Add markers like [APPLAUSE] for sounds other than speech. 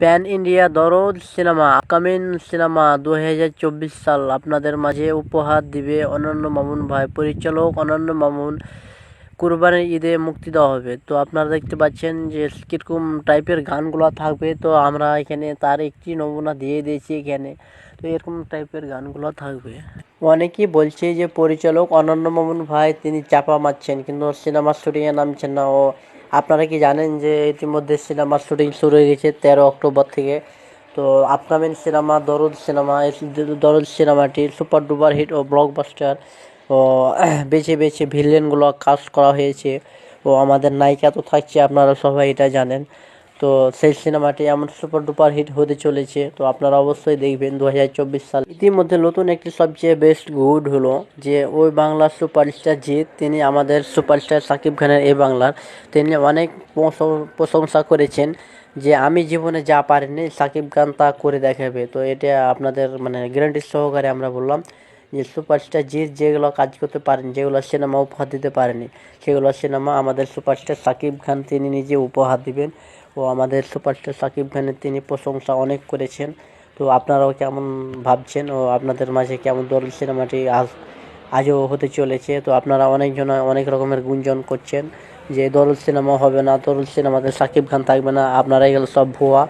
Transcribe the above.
Pan India Dorod cinema, upcoming cinema দু হাজার চব্বিশ সাল আপনাদের মাঝে উপহার দিবে অনন্য মামুন ভাই। পরিচালক অনন্য মামুন কুরবানির ঈদে মুক্তি দেওয়া হবে। তো আপনারা দেখতে পাচ্ছেন যে কীরকম টাইপের গানগুলো থাকবে। তো আমরা এখানে তার একটি নমুনা দিয়ে দিয়েছি এখানে। তো এরকম টাইপের গানগুলো থাকবে। অনেকেই বলছে যে পরিচালক অনন্য মামুন ভাই, তিনি চাপা মারছেন কিন্তু সিনেমার শুটিংয়ে নামছেন না। ও, আপনারা কি জানেন যে ইতিমধ্যে সিনেমার শুটিং শুরু হয়ে গেছে তেরো অক্টোবর থেকে। তো আপকামিং সিনেমা, দরদ সিনেমা দরদ সিনেমাটি সুপার ডুপার হিট ও ব্লকবাস্টার [CLEARS THROAT] বেছে বেছে ভিলেনগুলো কাস্ট করা হয়েছে। ও আমাদের নায়িকা তো থাকছে, আপনারা সবাই এটা জানেন। তো, সেই সিনেমাটি এমন সুপার ডুপার হিট হতে চলেছে। তো, আপনারা অবশ্যই দেখবেন দু হাজার চব্বিশ সাল। ইতিমধ্যে নতুন একটি সবচেয়ে বেস্ট গুড হলো যে, ওই বাংলার সুপারস্টার জিৎ তিনি আমাদের সুপারস্টার সাকিব খানের এই বাংলার। তিনি অনেক প্রশ- প্রশংসা করেছেন যে, আমি জীবনে যা পারিনি, সাকিব খান তা করে দেখাবে। তো, এটা আপনাদের মানে গ্যারান্টি সহকারে আমরা বললাম। যে সুপারস্টার জিৎ যেগুলো কাজ করতে পারেন, যেগুলো সিনেমা উপহার দিতে পারেনি, সেগুলো সিনেমা আমাদের সুপারস্টার সাকিব খান তিনি নিজে উপহার দিবেন ও আমাদের সুপারস্টার সাকিব খানের তিনি প্রশংসা অনেক করেছেন। তো আপনারাও কেমন ভাবছেন ও আপনাদের মাঝে কেমন দরুদ সিনেমাটি আজ, আজও হতে চলেছে? তো আপনারা অনেকজন, অনেক রকমের গুঞ্জন করছেন যে দরুদ সিনেমা হবে না দরুদ সিনেমাতে সাকিব খান থাকবে না আপনারা এগুলো সব ভুয়া।